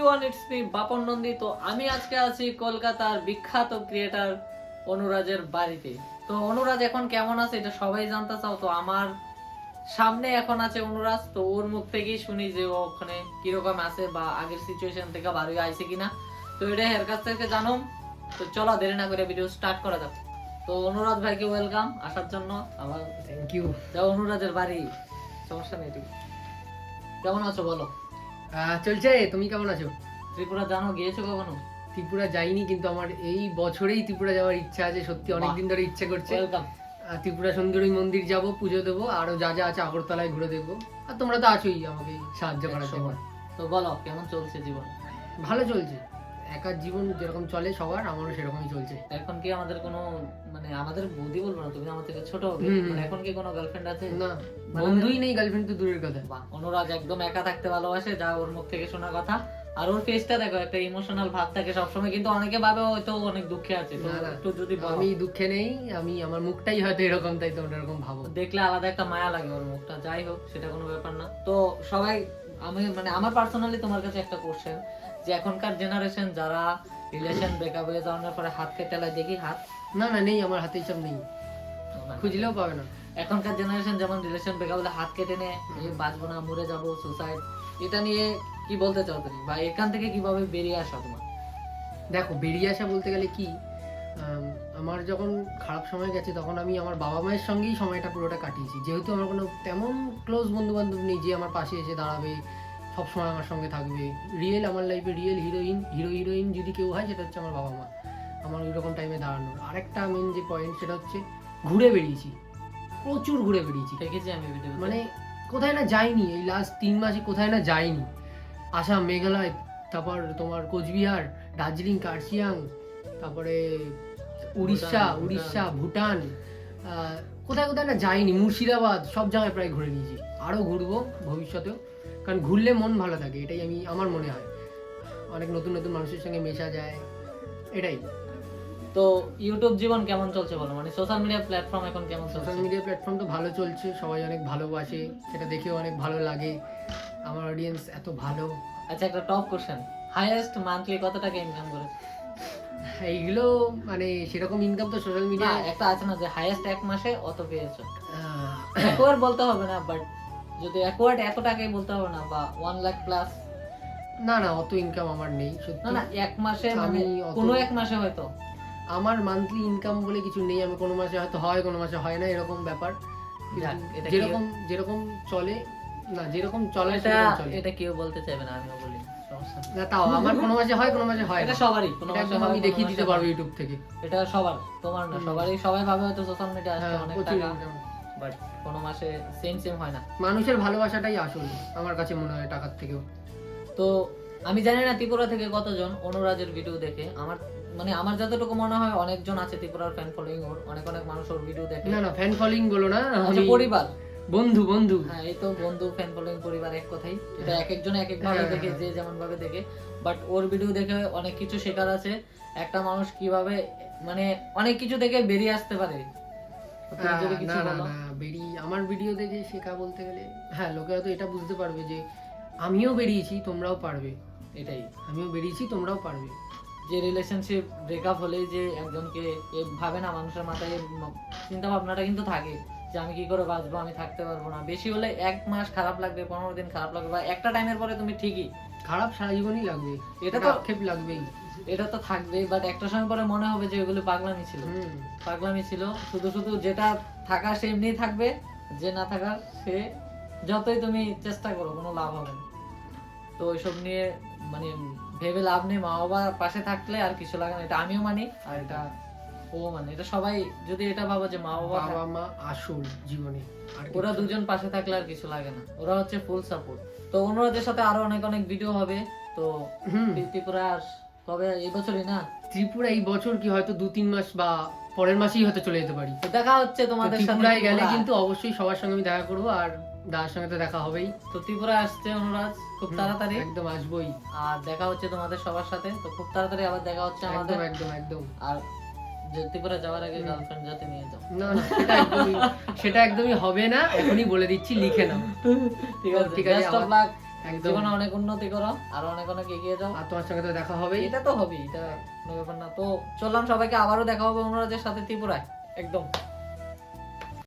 Everyone it's me Bapan Nandi. তো আমি আজকে আছি কলকাতার বিখ্যাত ক্রিয়েটার অনুরাজের বাড়িতে। তো অনুরাজ এখন কেমন আছে এটা সবাই জানতে চাও। তো আমার সামনে এখন আছে অনুরাজ। তো ওর মুখ থেকেই শুনি যে ও ওখানে কীরকম আছে বা আগের সিচুয়েশন থেকে বাড়ি আইছে কিনা। তো এটা এর কাছ থেকে জানুম। তো চলো দেরি না করে ভিডিও স্টার্ট করা যাক। তো অনুরাজ ভাইকে ওয়েলকাম আসার জন্য। আবার থ্যাংক ইউ যাও অনুরাজের বাড়ি। সমস্যা নেই ঠিক কেমন আছো বলো? চলছে তুমি কেমন আছো? ত্রিপুরা জানো গিয়েছো কখনো? ত্রিপুরা যাইনি কিন্তু আমার এই বছরেই ত্রিপুরা যাওয়ার ইচ্ছা আছে সত্যি অনেকদিন ধরে ইচ্ছে করছে। ত্রিপুরা সুন্দরী মন্দির যাব পুজো দেবো আরও যা যা আছে আগরতলায় ঘুরে দেখব। আর তোমরা তো আছোই আমাকে সাহায্য করার সময় তো বলো কেমন চলছে জীবন? ভালো চলছে। একার জীবন যেরকম চলে সবার আমারও সেরকমই চলছে। এখন কি আমাদের কোনো মানে আমাদের বৌদি বলব না তুমি আমার থেকে ছোট হবে। মানে এখন কি কোনো গার্লফ্রেন্ড আছে? না বন্ধুই নেই গার্লফ্রেন্ড তো দূরের কথা। অনুরাগ একদম একা থাকতে ভালোবাসে যা ওর মুখ থেকে শোনা কথা। আর ওর ফেসটা দেখো একটা ইমোশনাল ভাব থাকে সবসময় কিন্তু অনেকে ভাবে হয়তো অনেক দুঃখে আছে তো যদি আমি দুঃখে নেই আমি আমার মুখটাই হয়তো এরকম তাই তোমরা এরকম ভাবো। দেখলে আলাদা একটা মায়া লাগে ওর মুখটা যাই হোক সেটা কোনো ব্যাপার না। তো সবাই আমি মানে আমার পার্সোনালি তোমার কাছে একটা কোশ্চেন যে এখনকার জেনারেশন যারা রিলেশন ব্রেকআপ হয়ে যাওয়ার পরে হাত কেটে লাই দেখি হাত। না না নেই আমার হাতে এইসব নেই। খুঁজলেও পাবে না। এখনকার জেনারেশন যেমন রিলেশন ব্রেকআপ হলে হাত কেটে নেয় বাঁচবো না মরে যাব সুসাইড এটা নিয়ে কি বলতে চাও তুমি? বা এখান থেকে কীভাবে বেরিয়ে আসা তোমার? দেখো বেরিয়ে আসা বলতে গেলে কি আমার যখন খারাপ সময় গেছে তখন আমি আমার বাবা মায়ের সঙ্গেই সময়টা পুরোটা কাটিয়েছি। যেহেতু আমার কোনো তেমন ক্লোজ বন্ধু বান্ধব নেই যে আমার পাশে এসে দাঁড়াবে সব সময় আমার সঙ্গে থাকবে। রিয়েল আমার লাইফে রিয়েল হিরোইন হিরো হিরোইন যদি কেউ হয় সেটা হচ্ছে আমার বাবা মা। আমার ওই রকম টাইমে দাঁড়ানোর। আরেকটা মেন যে পয়েন্ট সেটা হচ্ছে ঘুরে বেরিয়েছি প্রচুর ঘুরে বেরিয়েছি দেখেছি আমি মানে কোথায় না যাইনি এই লাস্ট তিন মাসে কোথায় না যাইনি। আসাম মেঘালয় তারপর তোমার কোচবিহার দার্জিলিং কার্শিয়াং তারপরে উড়িষ্যা উড়িষ্যা ভুটান কোথায় কোথায় না যাইনি মুর্শিদাবাদ সব জায়গায় প্রায় ঘুরে নিয়েছি। আরও ঘুরবো ভবিষ্যতেও কারণ ঘুরলে মন ভালো থাকে এটাই আমি আমার মনে হয়। অনেক নতুন নতুন মানুষের সঙ্গে মেশা যায় এটাই। তো ইউটিউব জীবন কেমন চলছে বলো? মানে সোশ্যাল মিডিয়া প্ল্যাটফর্ম এখন কেমন সোশ্যাল মিডিয়া প্ল্যাটফর্ম তো ভালো চলছে সবাই অনেক ভালোবাসে সেটা দেখেও অনেক ভালো লাগে। আমার অডিয়েন্স এত ভালো। আচ্ছা একটা টপ কোশ্চেন হাইয়েস্ট মান্থলি কত টাকা ইনকাম করে এইগুলো মানে সেরকম ইনকাম তো সোশ্যাল মিডিয়া একটা আছে না যে হাইয়েস্ট এক মাসে অত পেয়েছ। অ্যাকোয়ার বলতে হবে না বাট যদি অ্যাকোয়ার্ড এত টাকাই বলতে হবে না বা ওয়ান লাখ প্লাস না না অত ইনকাম আমার নেই সত্যি। না এক মাসে মানে আমি কোনো এক মাসে হয়তো। আমার মান্থলি ইনকাম বলে কিছু নেই আমি কোনো মাসে হয়তো হয় কোনো মাসে হয় না এরকম ব্যাপার। এটা যেরকম যেরকম চলে না যেরকম চলে। এটা কেউ বলতে চাইবে না আমিও বলি। না তাও আমার কোনো মাসে হয় কোনো মাসে হয় এটা সবারই কোনো আমি দেখিয়ে দিতে পারব ইউটিউব থেকে। এটা সবার তোমার না সবারই সবাই ভাবে হয়তো সোশ্যাল মিডিয়া আসছে অনেক টাকা বাট কোনো মাসে সেম সেম হয় না। মানুষের ভালোবাসাটাই আসল আমার কাছে মনে হয় টাকার থেকেও। তো আমি জানি না ত্রিপুরা থেকে কতজন অনুরাজের ভিডিও দেখে। আমার মানে আমার যতটুকু মনে হয় অনেকজন আছে ত্রিপুরার ফ্যান ফলোইং ওর অনেক অনেক মানুষ ওর ভিডিও দেখে। না না ফ্যান ফলোইং বলো না আচ্ছা, পরিবার। বন্ধু বন্ধু। হ্যাঁ এই তো বন্ধু ফ্যান ফলোইং পরিবার এক কথাই। এটা এক একজন এক এক ভাবে হ্যাঁ, দেখে হ্যাঁ। যে যেমন ভাবে দেখে। বাট ওর ভিডিও দেখে অনেক কিছু শেখার আছে। একটা মানুষ কীভাবে মানে অনেক কিছু দেখে বেরিয়ে আসতে পারে। না না না আমার ভিডিও দেখে শেখা বলতে গেলে হ্যাঁ লোকেরা তো এটা বুঝতে পারবে যে আমিও বেরিয়েছি তোমরাও পারবে। এটাই। আমিও বেরিয়েছি তোমরাও পারবে। যে রিলেশনশিপ ব্রেকআপ হলেই যে একজনকে ভাবে না মানুষের মাথায় চিন্তা ভাবনাটা কিন্তু থাকে। যে আমি কি করে বাঁচবো আমি থাকতে পারব না। বেশি হলে এক মাস খারাপ লাগবে পনেরো দিন খারাপ লাগবে বা একটা টাইমের পরে তুমি ঠিকই। খারাপ সারা জীবনই লাগবে এটা তো- আক্ষেপ লাগবেই। এটা তো থাকবেই বাট একটা সময় পরে মনে হবে যে ওগুলো পাগলামি ছিল। পাগলামি ছিল। শুধু শুধু যেটা থাকা সে এমনি থাকবে যে না থাকার সে যতই তুমি চেষ্টা করো কোনো লাভ হবে না। তো ওইসব নিয়ে মানে ভেবে লাভ নেই মা বাবার পাশে থাকলে আর কিছু লাগে না এটা আমিও মানি। আর এটা ও মানে এটা সবাই যদি এটা ভাবো যে মা বাবা বাবা মা আসল জীবনে আর ওরা দুজন পাশে থাকলে আর কিছু লাগে না। ওরা হচ্ছে ফুল সাপোর্ট তো অনুরাধের সাথে আরও অনেক অনেক ভিডিও হবে। তো ত্রিপুরা কবে? এই বছরই না? ত্রিপুরা এই বছর কি হয়তো দু তিন মাস বা পরের মাসেই হয়তো চলে যেতে পারি। তো দেখা হচ্ছে তোমাদের সাথে ত্রিপুরায় গেলে কিন্তু অবশ্যই সবার সঙ্গে আমি দেখা করব আর দাদার সঙ্গে তো দেখা হবেই। তো ত্রিপুরা আসছে অনুরাজ খুব তাড়াতাড়ি। একদম আসবোই। আর দেখা হচ্ছে তোমাদের সবার সাথে। তো খুব তাড়াতাড়ি আবার দেখা হচ্ছে আমাদের। একদম একদম একদম। আর ত্রিপুরা যাওয়ার আগে গার্লফ্রেন্ড যাতে নিয়ে যাও। না না সেটা একদমই সেটা একদমই হবে না এখনই বলে দিচ্ছি লিখে নাও। ঠিক আছে ঠিক আছে, একদম। জীবনে অনেক উন্নতি করো আর অনেক অনেক এগিয়ে যাও। আর তোমার সঙ্গে তো দেখা হবে এটা তো হবেই এটা কোনো ব্যাপার না। তো চললাম সবাইকে আবারও দেখা হবে অনুরাজের সাথে ত্রিপুরায়। একদম।